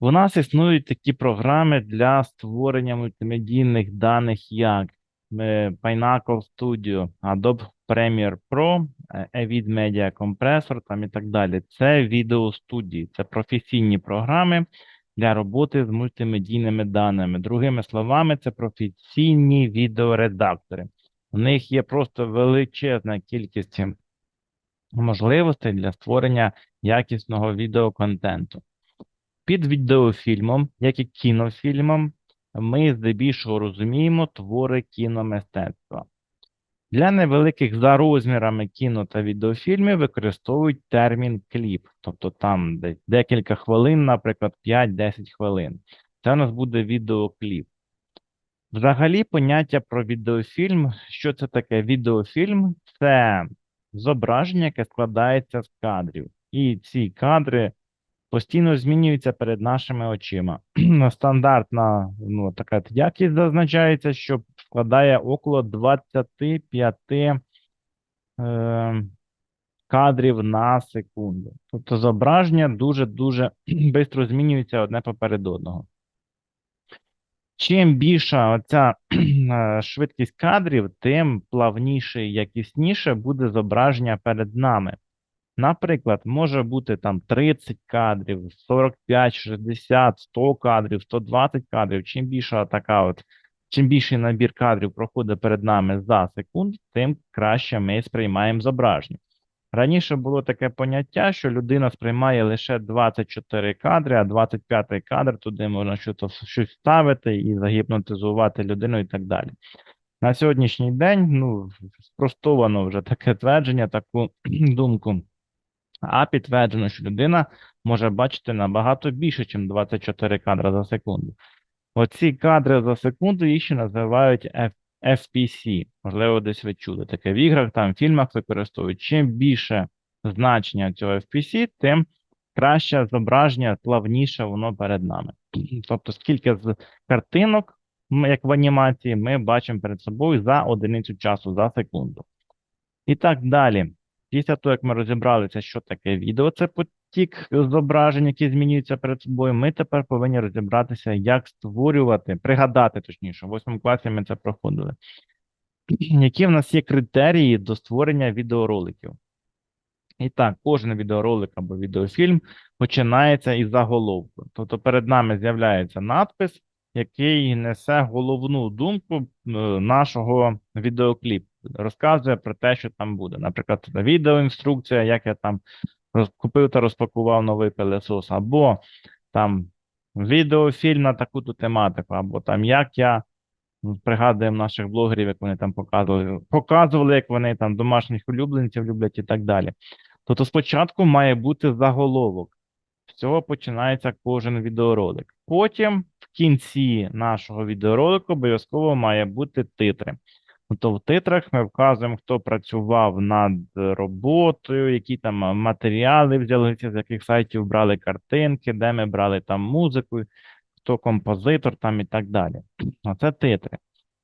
У нас існують такі програми для створення мультимедійних даних, як е, Pineapple Studio, Adobe Premiere Pro, е, Avid Media Compressor там і так далі. Це відеостудії, це професійні програми для роботи з мультимедійними даними. Другими словами, це професійні відеоредактори. У них є просто величезна кількість можливостей для створення якісного відеоконтенту. Під відеофільмом, як і кінофільмом, ми здебільшого розуміємо твори кіномистецтва. Для невеликих за розмірами кіно та відеофільмів використовують термін кліп, тобто там десь декілька хвилин, наприклад, 5-10 хвилин. Це у нас буде відеокліп. Взагалі, поняття про відеофільм, що це таке? Відеофільм це зображення, яке складається з кадрів. І ці кадри постійно змінюються перед нашими очима. Стандартна ну, така якість зазначається, що складає около 25 е, кадрів на секунду. Тобто зображення дуже-дуже швидко змінюється одне поперед одного. Чим більша оця е, швидкість кадрів, тим плавніше і якісніше буде зображення перед нами. Наприклад, може бути там 30 кадрів, 45, 60, 100 кадрів, 120 кадрів. Чим більша така от, чим більший набір кадрів проходить перед нами за секунду, тим краще ми сприймаємо зображення. Раніше було таке поняття, що людина сприймає лише 24 кадри, а 25 кадр туди можна щось, ставити і загіпнотизувати людину і так далі. На сьогоднішній день ну, спростовано вже таке твердження, таку думку. А підтверджено, що людина може бачити набагато більше, ніж 24 кадри за секунду. Оці кадри за секунду їх ще називають FPC. Можливо, десь ви чули таке в іграх, там в фільмах використовують. Чим більше значення цього FPC, тим краще зображення, плавніше воно перед нами. Тобто, скільки з картинок, як в анімації, ми бачимо перед собою за одиницю часу, за секунду. І так далі. Після того, як ми розібралися, що таке відео, це потік зображень, які змінюються перед собою, ми тепер повинні розібратися, як створювати, пригадати, точніше, в 8 класі ми це проходили. Які в нас є критерії до створення відеороликів? І так, кожен відеоролик або відеофільм починається із заголовку. Тобто перед нами з'являється надпис, який несе головну думку е, нашого відеокліпу розказує про те, що там буде. Наприклад, відеоінструкція, як я там купив та розпакував новий пилесос, або там відеофільм на таку-то тематику, або там як я пригадуємо наших блогерів, як вони там показували, показували, як вони там домашніх улюбленців люблять і так далі. Тобто спочатку має бути заголовок. З цього починається кожен відеоролик. Потім в кінці нашого відеоролику обов'язково має бути титри. Тобто в титрах ми вказуємо, хто працював над роботою, які там матеріали взялися, з яких сайтів брали картинки, де ми брали там музику, хто композитор там і так далі. Оце титри.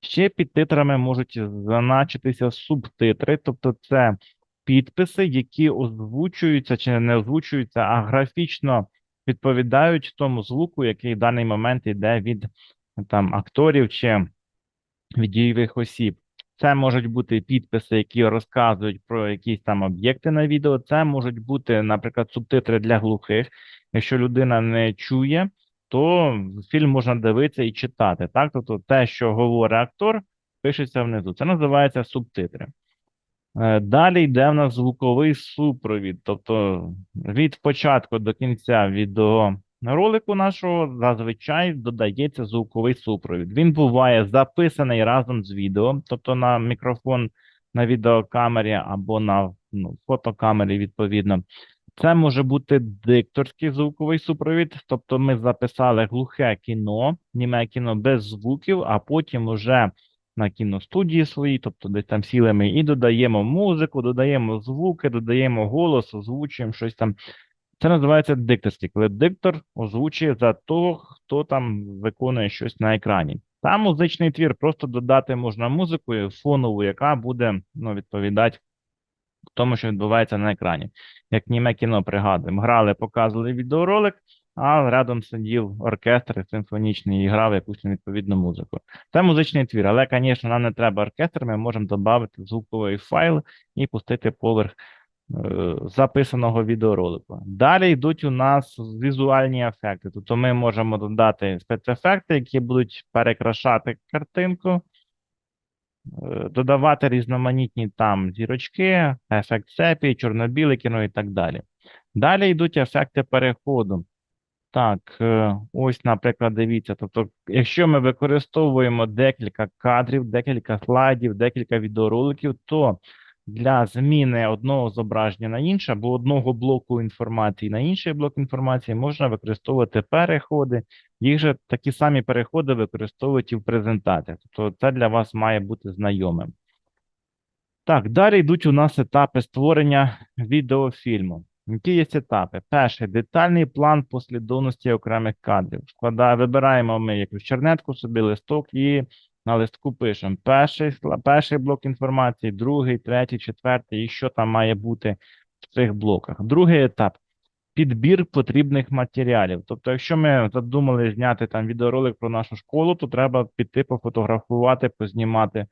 Ще під титрами можуть значитися субтитри, тобто це підписи, які озвучуються чи не озвучуються, а графічно відповідають тому звуку, який в даний момент йде від там акторів чи від дієвих осіб. Це можуть бути підписи, які розказують про якісь там об'єкти на відео. Це можуть бути, наприклад, субтитри для глухих. Якщо людина не чує, то фільм можна дивитися і читати. Так, тобто те, що говорить актор, пишеться внизу. Це називається субтитри. Е, далі йде в нас звуковий супровід, тобто від початку до кінця відео ролику нашого зазвичай додається звуковий супровід. Він буває записаний разом з відео, тобто на мікрофон на відеокамері або на ну, фотокамері, відповідно. Це може бути дикторський звуковий супровід, тобто ми записали глухе кіно, німе кіно без звуків, а потім уже на кіностудії своїй, тобто десь там сіли ми і додаємо музику, додаємо звуки, додаємо голос, озвучуємо щось там це називається дикторський, коли диктор озвучує за того, хто там виконує щось на екрані. Там музичний твір, просто додати можна музику фонову, яка буде ну, відповідати тому, що відбувається на екрані. Як німе кіно пригадуємо. Грали, показували відеоролик, а рядом сидів оркестр симфонічний і грав якусь відповідну музику. Це музичний твір, але, звісно, нам не треба оркестр, ми можемо додати звуковий файл і пустити поверх записаного відеоролику. Далі йдуть у нас візуальні ефекти. Тобто ми можемо додати спецефекти, які будуть перекрашати картинку, е, додавати різноманітні там зірочки, ефект сепі, чорно-біле кіно і так далі. Далі йдуть ефекти переходу. Так, е, ось, наприклад, дивіться. Тобто, якщо ми використовуємо декілька кадрів, декілька слайдів, декілька відеороликів, то для зміни одного зображення на інше або одного блоку інформації на інший блок інформації можна використовувати переходи. Їх же такі самі переходи використовують і в презентаціях. Тобто це для вас має бути знайомим. Так, далі йдуть у нас етапи створення відеофільму. Які є етапи? Перший детальний план послідовності окремих кадрів. Складає, вибираємо ми якусь чернетку собі листок і на листку пишемо перший, перший блок інформації, другий, третій, четвертий, і що там має бути в цих блоках. Другий етап підбір потрібних матеріалів. Тобто, якщо ми задумали зняти там відеоролик про нашу школу, то треба піти пофотографувати, познімати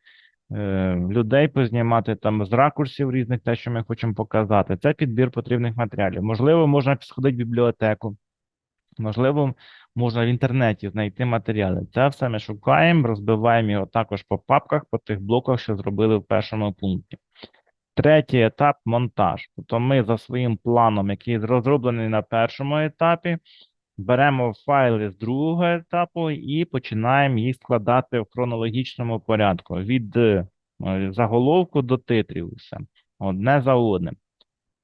е, людей, познімати там з ракурсів різних, те, що ми хочемо показати. Це підбір потрібних матеріалів. Можливо, можна сходити в бібліотеку. Можливо, можна в інтернеті знайти матеріали. Це все ми шукаємо, розбиваємо його також по папках, по тих блоках, що зробили в першому пункті. Третій етап монтаж. Тобто ми за своїм планом, який розроблений на першому етапі, беремо файли з другого етапу і починаємо їх складати в хронологічному порядку від е, заголовку до титрів. Все одне за одним.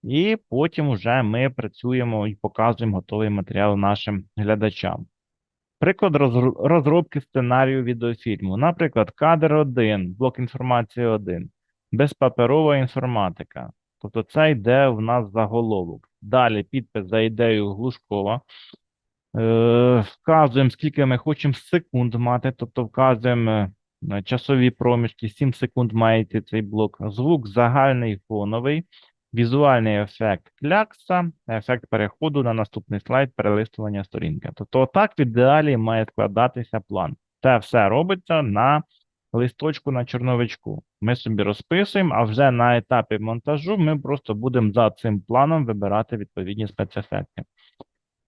І потім вже ми працюємо і показуємо готовий матеріал нашим глядачам. Приклад розробки сценарію відеофільму. Наприклад, кадр 1, блок інформації 1, безпаперова інформатика. Тобто це йде в нас заголовок. Далі підпис за ідеєю Глушкова. Е, вказуємо, скільки ми хочемо секунд мати, тобто вказуємо е, часові проміжки, 7 секунд має цей блок. Звук загальний фоновий, візуальний ефект клякса, ефект переходу на наступний слайд, перелистування сторінки. Тобто, так в ідеалі має складатися план. Це все робиться на листочку на чорновичку. Ми собі розписуємо, а вже на етапі монтажу ми просто будемо за цим планом вибирати відповідні спецефекти.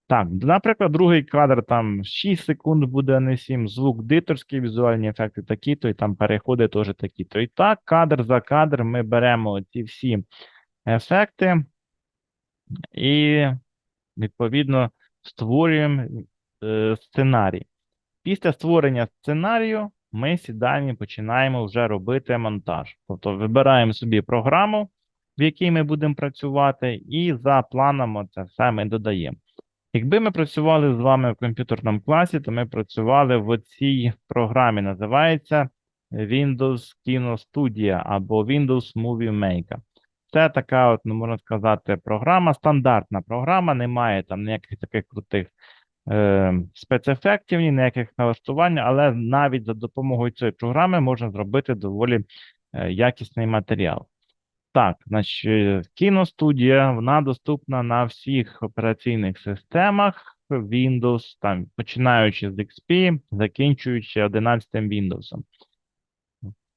Так, наприклад, другий кадр там 6 секунд буде, а не 7, звук диторський, візуальні ефекти такі-то, і там переходи теж такі-то. І так, кадр за кадр ми беремо ці всі ефекти і, відповідно, створюємо е, сценарій. Після створення сценарію ми сідаємо і починаємо вже робити монтаж. Тобто вибираємо собі програму, в якій ми будемо працювати, і за планом це все ми додаємо. Якби ми працювали з вами в комп'ютерному класі, то ми працювали в цій програмі, називається Windows Kino Studio або Windows Movie Maker. Це така, от, ну, можна сказати, програма, стандартна програма, немає там ніяких таких крутих е, спецефектів, ні ніяких налаштувань, але навіть за допомогою цієї програми можна зробити доволі е, якісний матеріал. Так, значить, кіностудія, вона доступна на всіх операційних системах Windows, там, починаючи з XP, закінчуючи 11 Windows.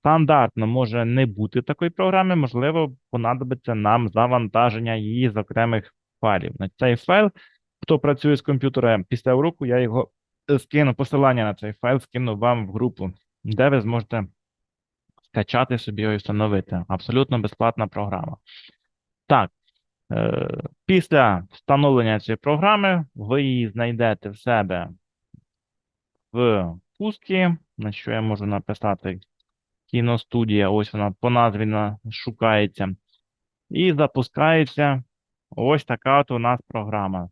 Стандартно може не бути такої програми, можливо, понадобиться нам завантаження її з окремих файлів. На цей файл, хто працює з комп'ютером після уроку, я його е, скину, посилання на цей файл скину вам в групу, де ви зможете скачати собі і встановити. Абсолютно безплатна програма. Так, е, після встановлення цієї програми ви її знайдете в себе в пустці, на що я можу написати кіностудія, ось вона по назві шукається. І запускається ось така от у нас програма.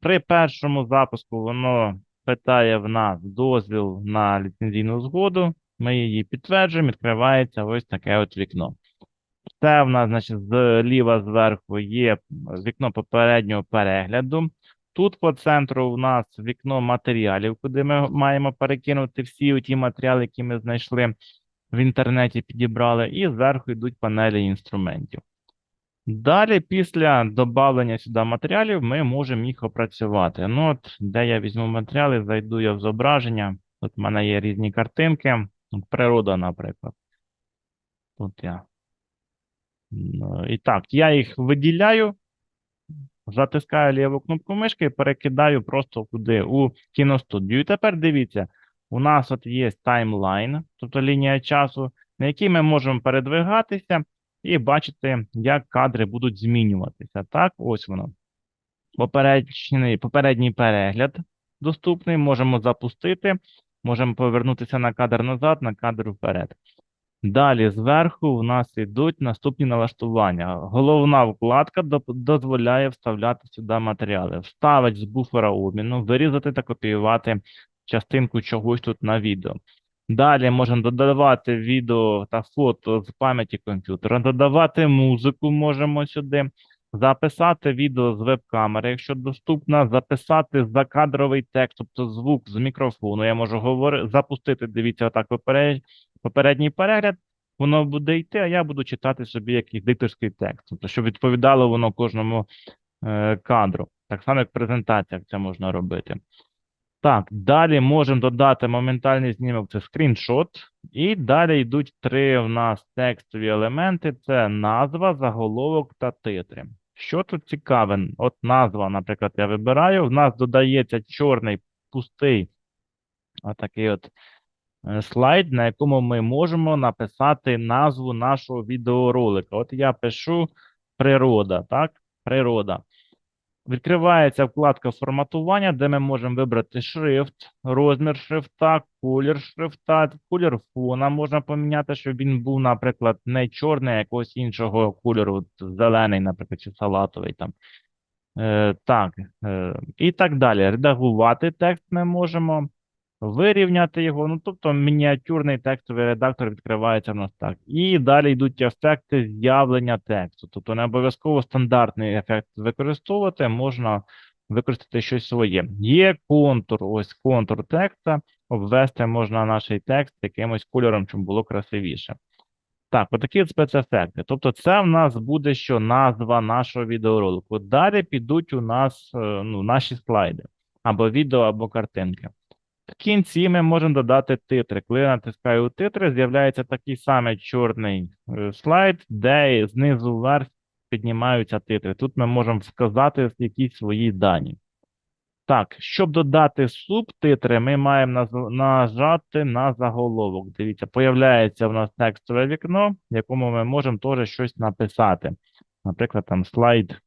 При першому запуску воно питає в нас дозвіл на ліцензійну згоду. Ми її підтверджуємо, відкривається ось таке от вікно. Це в нас, значить, зліва зверху є вікно попереднього перегляду. Тут по центру у нас вікно матеріалів, куди ми маємо перекинути всі ті матеріали, які ми знайшли в інтернеті, підібрали, і зверху йдуть панелі інструментів. Далі, після додавлення сюди матеріалів, ми можемо їх опрацювати. Ну, от, де я візьму матеріали, зайду я в зображення. Тут в мене є різні картинки. Природа, наприклад. Тут я. Ну, І так, я їх виділяю, затискаю ліву кнопку мишки і перекидаю просто куди? У кіностудію. І тепер дивіться, у нас от є таймлайн, тобто лінія часу, на якій ми можемо передвигатися і бачити, як кадри будуть змінюватися. Так, ось воно. Попередній, попередній перегляд доступний, можемо запустити, можемо повернутися на кадр назад, на кадр вперед. Далі зверху у нас йдуть наступні налаштування. Головна вкладка дозволяє вставляти сюди матеріали. Вставить з буфера обміну, вирізати та копіювати частинку чогось тут на відео. Далі можемо додавати відео та фото з пам'яті комп'ютера, додавати музику можемо сюди, записати відео з веб-камери, якщо доступно, записати закадровий текст, тобто звук з мікрофону. Я можу говорити, запустити, дивіться, отак попередній перегляд. Воно буде йти, а я буду читати собі якийсь дикторський текст, тобто, щоб відповідало воно кожному е, кадру. Так само, як презентаціях це можна робити. Так, далі можемо додати моментальний знімок, це скріншот. І далі йдуть три в нас текстові елементи: це назва, заголовок та титри. Що тут цікаве? От назва, наприклад, я вибираю. В нас додається чорний пустий отакий от е, слайд, на якому ми можемо написати назву нашого відеоролика. От я пишу природа, так? Природа. Відкривається вкладка форматування, де ми можемо вибрати шрифт, розмір шрифта, колір шрифта, колір фона можна поміняти, щоб він був, наприклад, не чорний, а якогось іншого кольору, зелений, наприклад, чи салатовий там. Е, так, е, і так далі. Редагувати текст ми можемо, вирівняти його. Ну, тобто мініатюрний текстовий редактор відкривається в нас так. І далі йдуть ефекти з'явлення тексту. Тобто не обов'язково стандартний ефект використовувати, можна використати щось своє. Є контур, ось контур текста, обвести можна наш текст якимось кольором, щоб було красивіше. Так, отакі от спецефекти. Тобто, це в нас буде що назва нашого відеоролику. Далі підуть у нас е, ну, наші слайди, або відео, або картинки. В кінці ми можемо додати титри. Коли я натискаю титри, з'являється такий самий чорний е, слайд, де знизу вверх піднімаються титри. Тут ми можемо вказати якісь свої дані. Так, щоб додати субтитри, ми маємо нажати на заголовок. Дивіться, появляється в нас текстове вікно, в якому ми можемо теж щось написати. Наприклад, там слайд,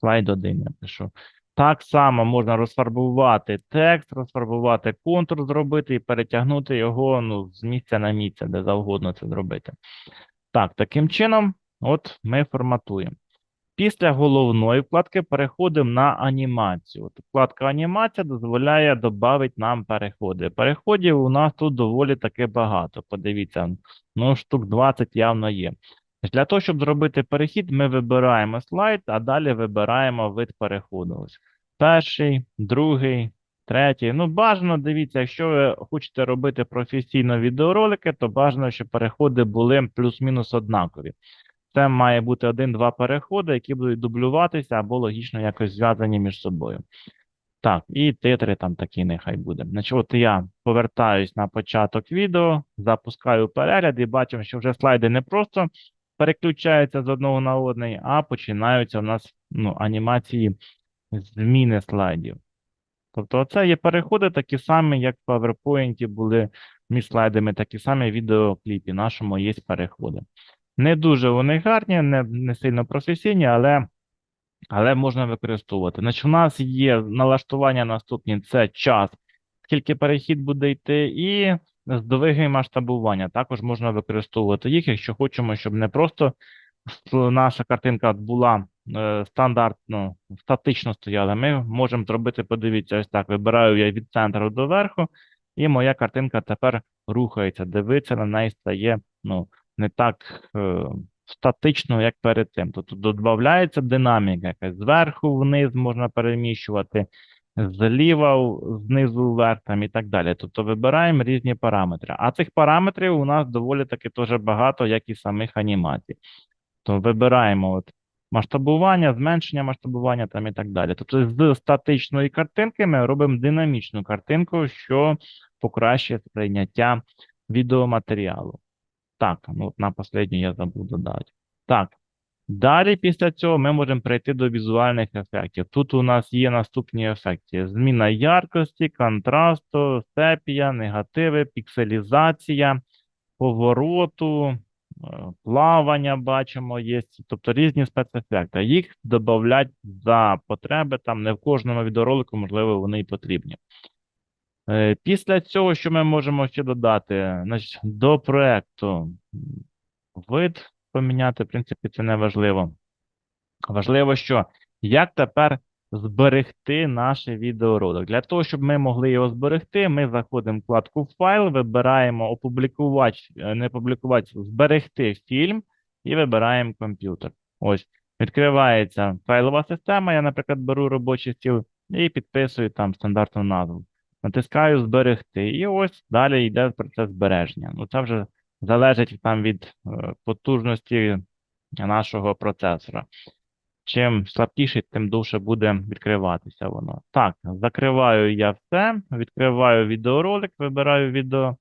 слайд 1 я пишу. Так само можна розфарбувати текст, розфарбувати контур зробити і перетягнути його ну, з місця на місце, де завгодно це зробити. Так, таким чином, от ми форматуємо. Після головної вкладки переходимо на анімацію. От вкладка анімація дозволяє додати нам переходи. Переходів у нас тут доволі таки багато. Подивіться, ну штук 20 явно є. Для того, щоб зробити перехід, ми вибираємо слайд, а далі вибираємо вид переходу. Ось перший, другий, третій. Ну, бажано, дивіться, якщо ви хочете робити професійно відеоролики, то бажано, щоб переходи були плюс-мінус однакові. Це має бути один-два переходи, які будуть дублюватися або логічно якось зв'язані між собою. Так, і титри там такі нехай буде. Значить, от я повертаюсь на початок відео, запускаю перегляд і бачимо, що вже слайди не просто переключаються з одного на одний, а починаються у нас ну, анімації зміни слайдів. Тобто, це є переходи такі самі, як в PowerPoint були між слайдами, такі самі в відеокліпі нашому є переходи. Не дуже вони гарні, не, не сильно професійні, але, але можна використовувати. Значить, у нас є налаштування наступні це час, скільки перехід буде йти, і здвиги масштабування. Також можна використовувати їх, якщо хочемо, щоб не просто наша картинка була е, стандартно, статично стояла. Ми можемо зробити, подивіться, ось так. Вибираю я від центру до верху, і моя картинка тепер рухається. Дивитися на неї стає ну, не так е, статично, як перед цим. Тобто додається динаміка якась зверху вниз можна переміщувати, зліва знизу вверх там і так далі. Тобто вибираємо різні параметри. А цих параметрів у нас доволі таки теж багато, як і самих анімацій. То вибираємо от масштабування, зменшення масштабування там і так далі. Тобто з статичної картинки ми робимо динамічну картинку, що покращує сприйняття відеоматеріалу. Так, ну на останню я забув додати. Так. Далі після цього ми можемо перейти до візуальних ефектів. Тут у нас є наступні ефекти: зміна яркості, контрасту, сепія, негативи, пікселізація, повороту, е, плавання бачимо, є, тобто різні спецефекти. Їх додавлять за потреби, там не в кожному відеоролику, можливо, вони і потрібні. Е, Після цього, що ми можемо ще додати? Значить, до проекту вид поміняти, в принципі, це не важливо. Важливо, що як тепер зберегти наш відеоролик. Для того, щоб ми могли його зберегти, ми заходимо в вкладку Файл, вибираємо опублікувати, е, не публікувати, зберегти фільм і вибираємо комп'ютер. Ось, відкривається файлова система. Я, наприклад, беру робочий стіл і підписую там стандартну назву. Натискаю зберегти. І ось далі йде процес збереження. Ну, це вже залежить там від е, потужності нашого процесора. Чим слабкіший, тим довше буде відкриватися воно. Так, закриваю я все, відкриваю відеоролик, вибираю відео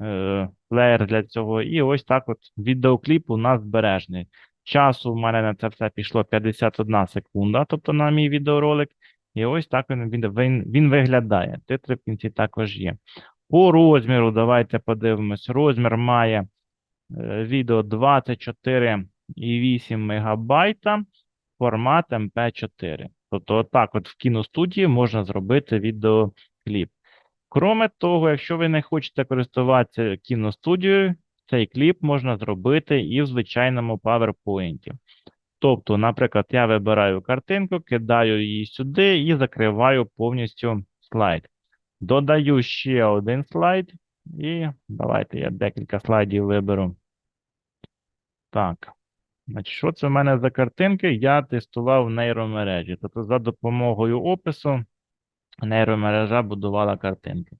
е, для цього. І ось так от відеокліп у нас збережений. Часу в мене на це все пішло 51 секунда, тобто на мій відеоролик. І ось так він, він, він виглядає. Титри в кінці також є. По розміру, давайте подивимось. Розмір має е, відео 24,8 мегабайта, формат MP4. Тобто, отак от в кіностудії можна зробити відеокліп. Кроме того, якщо ви не хочете користуватися кіностудією, цей кліп можна зробити і в звичайному PowerPoint. Тобто, наприклад, я вибираю картинку, кидаю її сюди і закриваю повністю слайд. Додаю ще один слайд. І давайте я декілька слайдів виберу. Так. Значить, що це в мене за картинки? Я тестував нейромережі. Тобто, за допомогою опису нейромережа будувала картинки.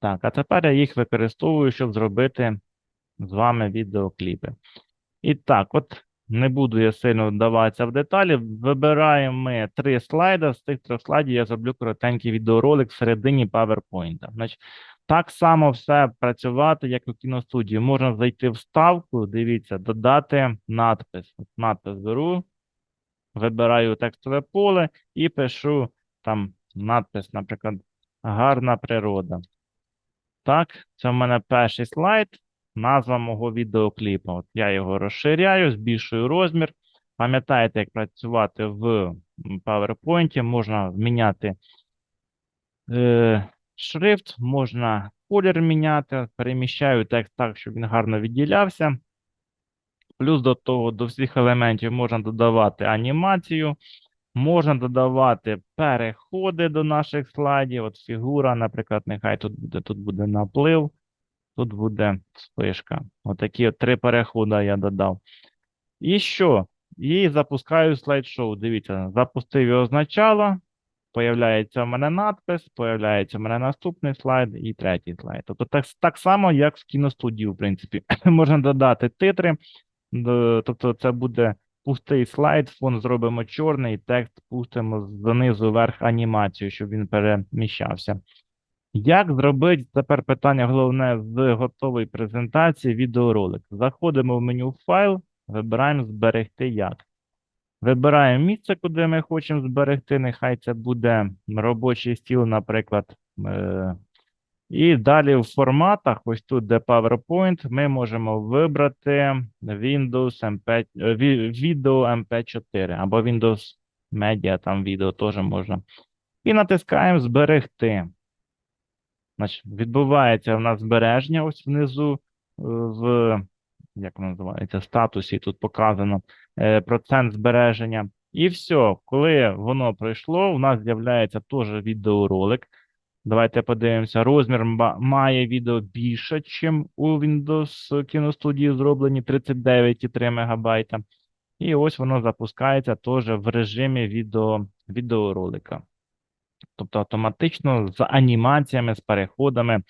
Так, а тепер я їх використовую, щоб зробити з вами відеокліпи. І так, от не буду я сильно вдаватися в деталі. Вибираємо ми три слайди. З цих трьох слайдів я зроблю коротенький відеоролик всередині PowerPoint. Значить, так само все працювати, як у кіностудії. Можна зайти в ставку, дивіться, додати надпис. Надпис беру, вибираю текстове поле і пишу там надпис, наприклад, гарна природа. Так, це в мене перший слайд назва мого відеокліпу. От я його розширяю, збільшую розмір. Пам'ятаєте, як працювати в PowerPoint, можна зміняти е, шрифт, можна колір міняти, переміщаю текст так, щоб він гарно відділявся. Плюс до того, до всіх елементів можна додавати анімацію, можна додавати переходи до наших слайдів. От фігура, наприклад, нехай тут буде, тут буде наплив. Тут буде спишка. Отакі от три переходи я додав. І що? І запускаю слайд-шоу. Дивіться, запустив його спочатку. Появляється в мене надпис, появляється в мене наступний слайд і третій слайд. Тобто так, так само, як в кіностудії, в принципі. Можна додати титри. Тобто, це буде пустий слайд, фон зробимо чорний, текст пустимо знизу вверх анімацію, щоб він переміщався. Як зробити тепер питання головне з готової презентації відеоролик? Заходимо в меню файл, вибираємо зберегти як. Вибираємо місце, куди ми хочемо зберегти. Нехай це буде робочий стіл, наприклад. Е, і далі в форматах, ось тут, де PowerPoint, ми можемо вибрати Windows MP, Video MP4 або Windows Media, там відео теж можна. І натискаємо Зберегти. Значить, відбувається в нас збереження ось внизу е, в як називається, статусі тут показано е, процент збереження. І все, коли воно пройшло, у нас з'являється теж відеоролик. Давайте подивимося. Розмір має відео більше, ніж у Windows кіностудії зроблені 39,3 МБ. І ось воно запускається теж в режимі відео, відеоролика. Тобто автоматично з анімаціями, з переходами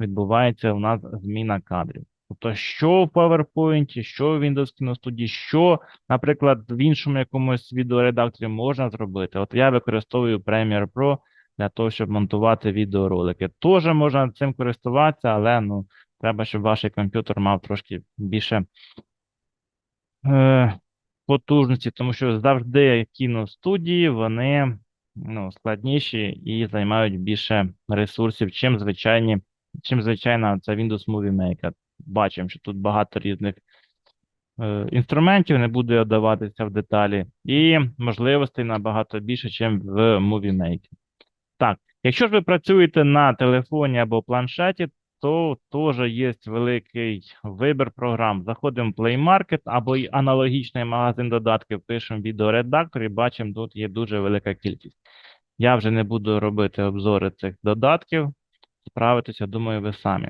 відбувається у нас зміна кадрів. Тобто, що в PowerPoint, що в Windows Studio, що, наприклад, в іншому якомусь відеоредакторі можна зробити. От я використовую Premiere Pro для того, щоб монтувати відеоролики. Теж можна цим користуватися, але ну, треба, щоб ваш комп'ютер мав трошки більше е, потужності, тому що завжди кіностудії, вони ну, складніші і займають більше ресурсів, чим звичайні, чим звичайна це Windows Movie Maker. Бачимо, що тут багато різних е, інструментів, не буду я вдаватися в деталі, і можливостей набагато більше, ніж в Movie Maker. Так, якщо ж ви працюєте на телефоні або планшеті, то теж є великий вибір програм. Заходимо в Play Market або аналогічний магазин додатків, пишемо відеоредактор і бачимо, тут є дуже велика кількість. Я вже не буду робити обзори цих додатків. Справитися, думаю, ви самі.